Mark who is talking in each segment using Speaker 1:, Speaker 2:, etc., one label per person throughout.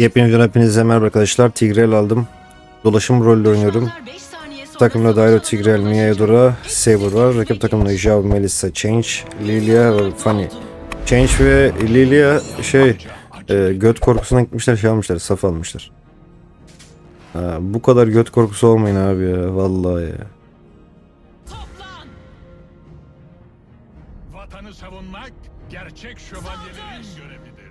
Speaker 1: Yepyeni videodan hepinize merhaba arkadaşlar. Tigrel aldım. Dolaşım rolü oynuyorum. Takımda Dairo, Tigrel, Mia Edora, Saber var. Rakip takımda Jao, Melissa, Change, Lilia ve Fanny. Change ve Lilia şey e, göt korkusuna gitmişler şey almışlar, saf almışlar. Ha, bu kadar göt korkusu olmayın abi ya vallahi ya.
Speaker 2: Vatanı savunmak gerçek şövalyelerin görevidir.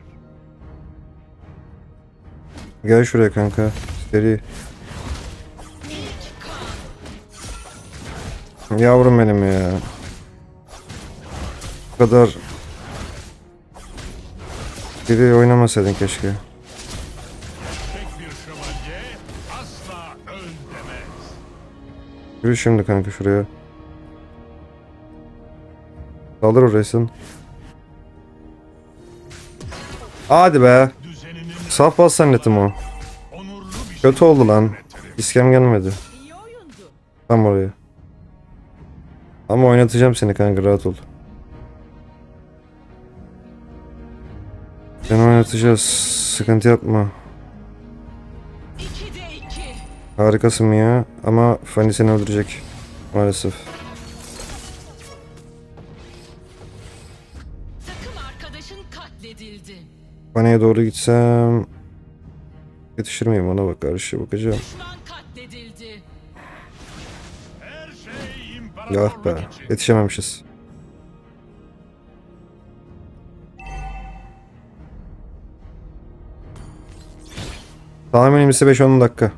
Speaker 1: Gel şuraya kanka. Seri. Yavrum benim ya. Bu kadar Biri oynamasaydın keşke. Yürü şimdi kanka şuraya. Saldır oraya sen. Hadi be. Saf bas zannettim o. Kötü oldu lan. İskem gelmedi. Tam oraya. Ama oynatacağım seni kanka rahat ol. Seni oynatacağız. Sıkıntı yapma. Harikasın ya ama Fanny seni öldürecek. Maalesef.
Speaker 3: Takım arkadaşın katledildi.
Speaker 1: Fanny'e doğru gitsem... Yetişir miyim ona bak karşı bakacağım. Ya be yetişememişiz. Tahminim ise 5-10 dakika.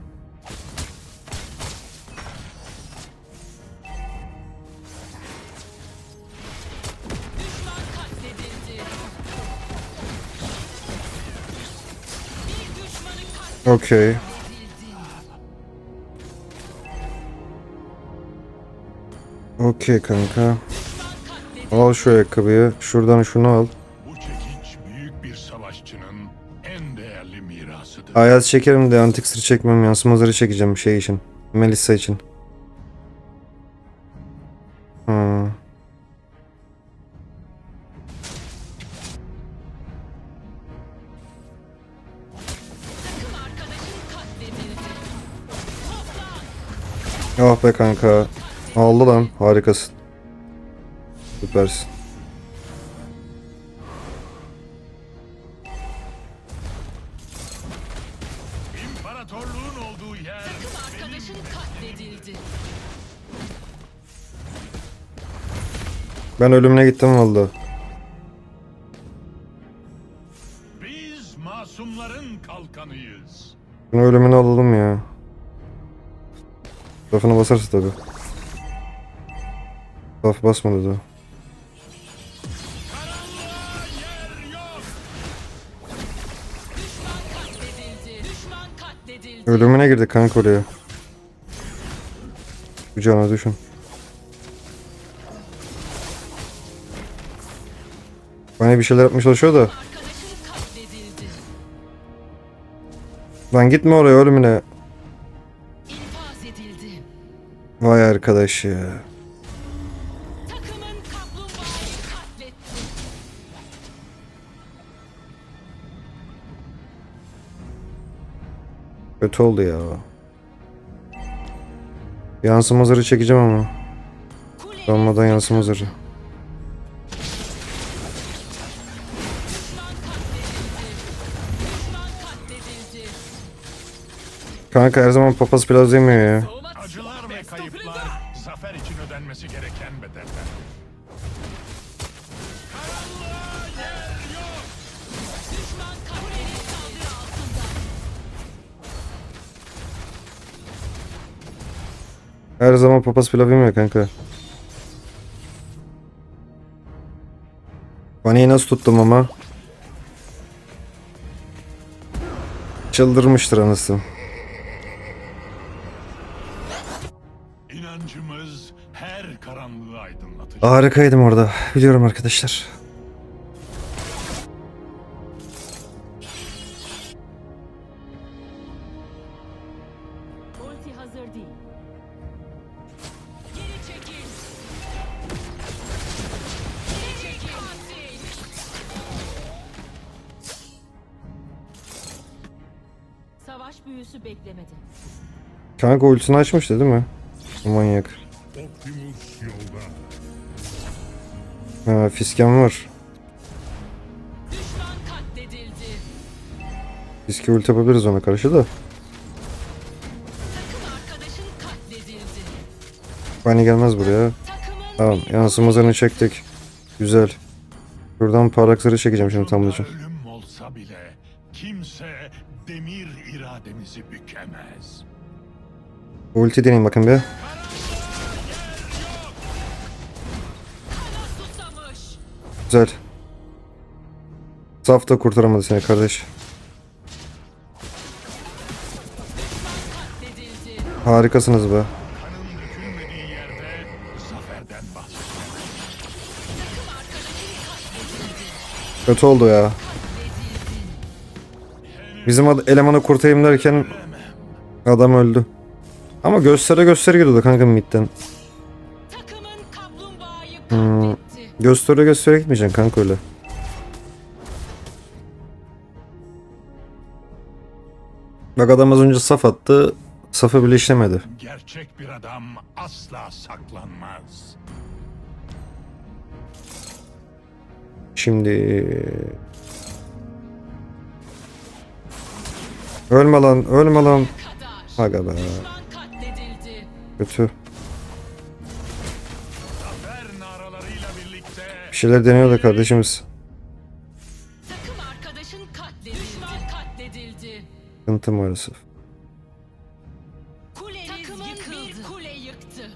Speaker 1: Okey. Okey kanka. Al şu ayakkabıyı. Şuradan şunu al. Ayaz çekerim de antik sır çekmem. Yansımazları çekeceğim şey için. Melissa için. Ah be kanka. Aldı lan. Harikasın. Süpersin.
Speaker 2: İmparatorluğun olduğu yer
Speaker 3: Takım arkadaşın katledildi.
Speaker 1: Ben ölümüne gittim valla.
Speaker 2: biz masumların kalkanıyız.
Speaker 1: Bunu ölümüne alalım ya. Lafını basarsa tabi. Laf basmadı da. Ölümüne girdi kanka oraya. Bu cana düşün. Bana bir şeyler yapmaya çalışıyor da. Lan gitme oraya ölümüne. Vay arkadaş ya. Kötü oldu ya. Yansıma zırhı çekeceğim ama.
Speaker 3: Kule
Speaker 1: Olmadan yansıma
Speaker 3: katledildi.
Speaker 1: Kanka her zaman papaz pilav yemiyor ya.
Speaker 2: Ödenmesi gereken bedeller. Karanlığa yer.
Speaker 3: Düşman katledildi. Saldırı altında.
Speaker 1: Her zaman papaz pilav yemiyor kanka. Vaniyi nasıl tuttum ama? Çıldırmıştır anasını. Harikaydım orada. Biliyorum arkadaşlar.
Speaker 3: Ulti hazır değil. Geri çekil. Geri çekil. Katil. Savaş büyüsü beklemedi.
Speaker 1: Kanka ultisini açmıştı değil mi? Bu Manyak.
Speaker 2: Optimus.
Speaker 1: Ha, fisken var.
Speaker 3: Düşman katledildi.
Speaker 1: Fiske ulti yapabiliriz ona karşı da.
Speaker 3: Takım arkadaşın katledildi.
Speaker 1: Fani gelmez buraya. Tamam yansımazını çektik. Güzel. Şuradan parlak zırhı çekeceğim şimdi Tumble'cığım.
Speaker 2: Ölüm olsa bile kimse demir irademizi bükemez.
Speaker 1: Ulti deneyim bakın bir. Güzel. Saf da kurtaramadı seni kardeş. Harikasınız be. Kötü oldu ya. Bizim ad- elemanı kurtarayım derken adam öldü. Ama göstere göstere gidiyordu kanka midden. Göstere göstere gitmeyeceksin kanka öyle. Bak adam az önce saf attı. Safı bile işlemedi.
Speaker 2: Gerçek bir adam asla saklanmaz.
Speaker 1: Şimdi... Ölme lan, ölme lan. Aga be, kötü. Şeyler deniyor da kardeşimiz.
Speaker 3: Takım arkadaşın katledildi. Düşman katledildi.
Speaker 1: Sıkıntı maalesef.
Speaker 3: Kuleniz Takımın bir kule yıktı.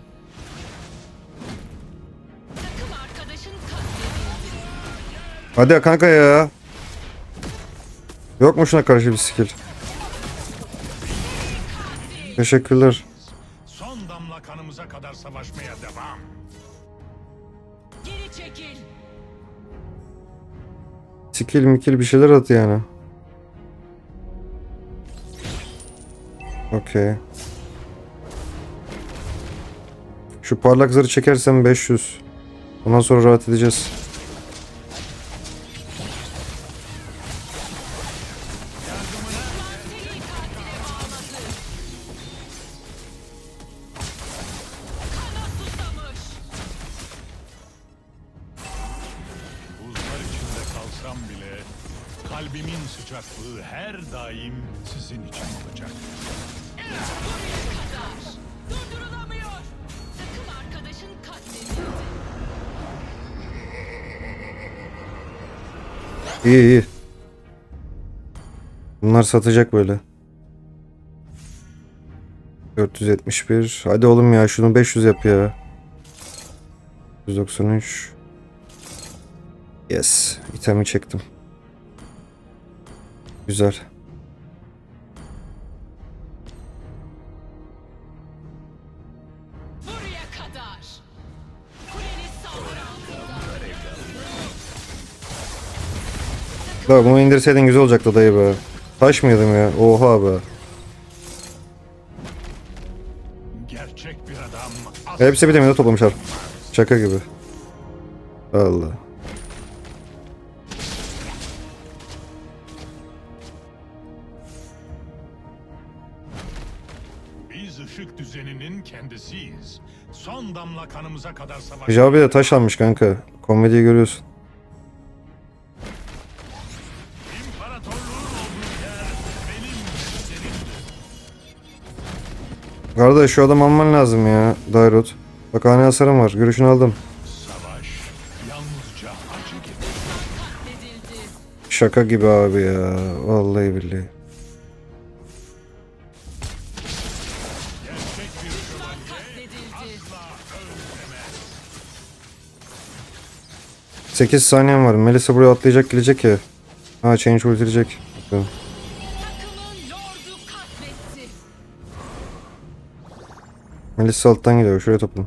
Speaker 3: Takım arkadaşın katledildi.
Speaker 1: Hadi ya kanka ya. Yok mu şuna karşı bir skill? Teşekkürler.
Speaker 2: son damla kanımıza kadar savaşmaya devam.
Speaker 1: Skill mikil bir şeyler at yani. Okey. Şu parlak zarı çekersem 500. Ondan sonra rahat edeceğiz.
Speaker 2: Kalsam bile kalbimin sıcaklığı her daim sizin için olacak.
Speaker 3: kadar. Durdurulamıyor. Takım arkadaşın katledildi.
Speaker 1: İyi iyi. Bunlar satacak böyle. 471. Hadi oğlum ya şunu 500 yap ya. 193. Yes. itemi çektim. Güzel. Da bunu indirseydin güzel olacaktı dayı be. Taş mıydım ya? Oha be.
Speaker 2: Gerçek bir adam
Speaker 1: Hepsi bir demede toplamışlar. Şaka gibi. Allah.
Speaker 2: Kendisiyiz. Son damla kanımıza kadar savaş.
Speaker 1: Hicabi de taş almış kanka. Komediyi görüyorsun. Kardeş şu adam alman lazım ya. Dairot. Bak hane hasarım var. Görüşünü aldım. Şaka gibi abi ya. Vallahi billahi. 8 saniyem var. Melisa buraya atlayacak gelecek ya. Ha change ultilecek. Bakalım. Melisa alttan geliyor. Şuraya toplan.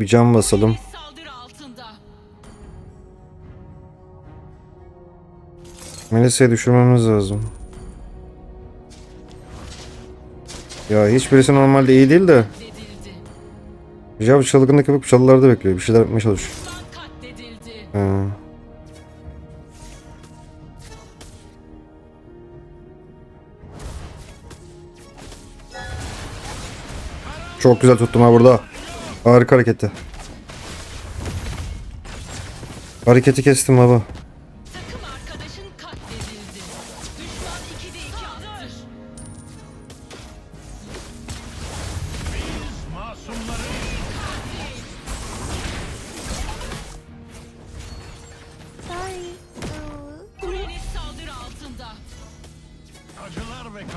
Speaker 1: Bir cam basalım. Melisa'yı düşürmemiz lazım. Ya hiçbirisi normalde iyi değil de. Jav çılgınlık yapıp çalılarda bekliyor. Bir şeyler yapmaya çalışıyor. Çok güzel tuttum ha burada. Harika hareketi. Hareketi kestim baba.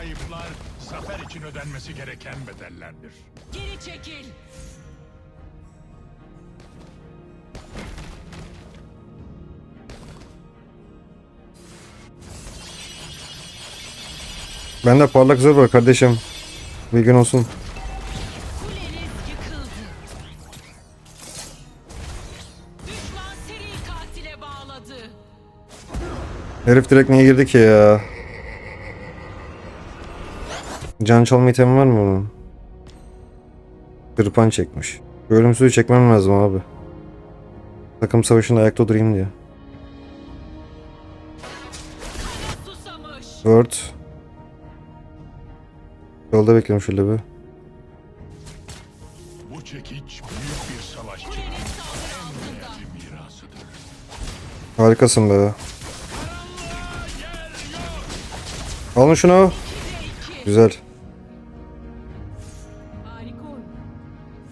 Speaker 2: Kayıplar zafer için ödenmesi gereken bedellerdir.
Speaker 3: Geri çekil.
Speaker 1: Bende parlak zırh var kardeşim. Bilgin olsun.
Speaker 3: Kuleniz yıkıldı. Düşman seri katile bağladı.
Speaker 1: Herif direkt niye girdi ki ya? Can çalma itemi var mı onun? Kırpan çekmiş. Ölümsüzü çekmem lazım abi. Takım savaşında ayakta durayım diye. Word. Yolda bekliyorum şöyle bir.
Speaker 2: Bu çekiç büyük bir savaşçı.
Speaker 1: Harikasın be. Alın şunu.
Speaker 3: 2'de 2.
Speaker 1: Güzel.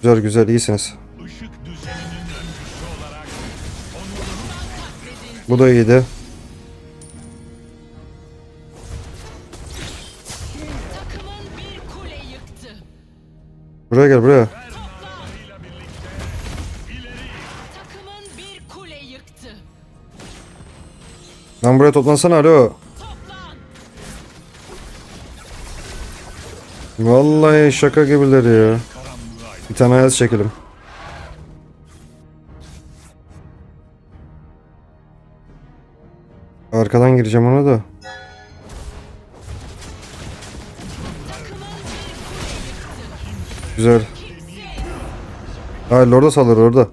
Speaker 1: Güzel güzel iyisiniz. Bu da iyiydi. Buraya gel buraya. Lan buraya toplansana alo. Vallahi şaka gibiler ya. Bir tane ayaz çekelim. Arkadan gireceğim ona da. Güzel. Hayır orada saldır orada.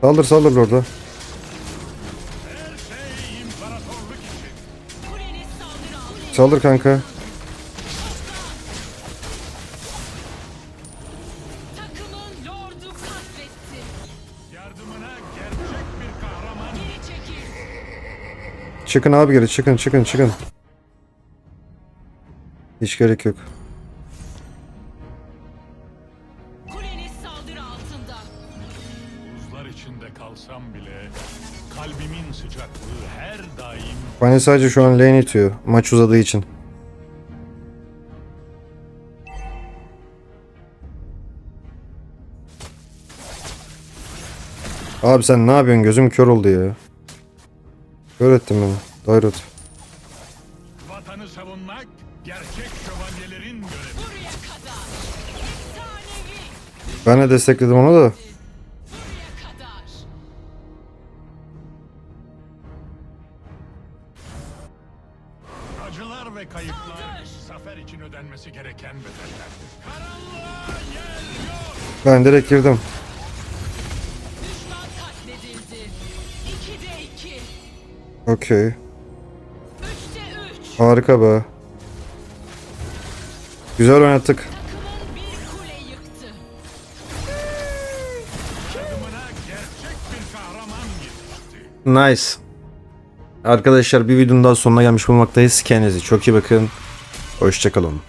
Speaker 3: Saldır.
Speaker 1: Saldır orada. Saldır kanka. Çıkın abi geri çıkın çıkın çıkın. Hiç gerek yok.
Speaker 3: Kuleniz saldırı altında.
Speaker 2: buzlar içinde kalsam bile kalbimin sıcaklığı her daim
Speaker 1: Bana sadece şu an lane itiyor. Maç uzadığı için. Abi sen ne yapıyorsun? Gözüm kör oldu ya. Kör ettin beni. Dairot.
Speaker 2: vatanı savunmak gerçek şövalyelerin görevi.
Speaker 3: Buraya kadar. Efsanevi.
Speaker 1: Ben de destekledim onu da.
Speaker 3: Buraya kadar.
Speaker 2: Acılar ve kayıplar
Speaker 3: Saldır.
Speaker 2: zafer için ödenmesi gereken bedellerdir. Karanlığa yer yok.
Speaker 1: Ben direkt girdim. Okey.
Speaker 3: 3'te 3.
Speaker 1: Harika be. Güzel oynattık. Nice. Arkadaşlar bir videonun daha sonuna gelmiş bulunmaktayız. Kendinize çok iyi bakın. Hoşçakalın.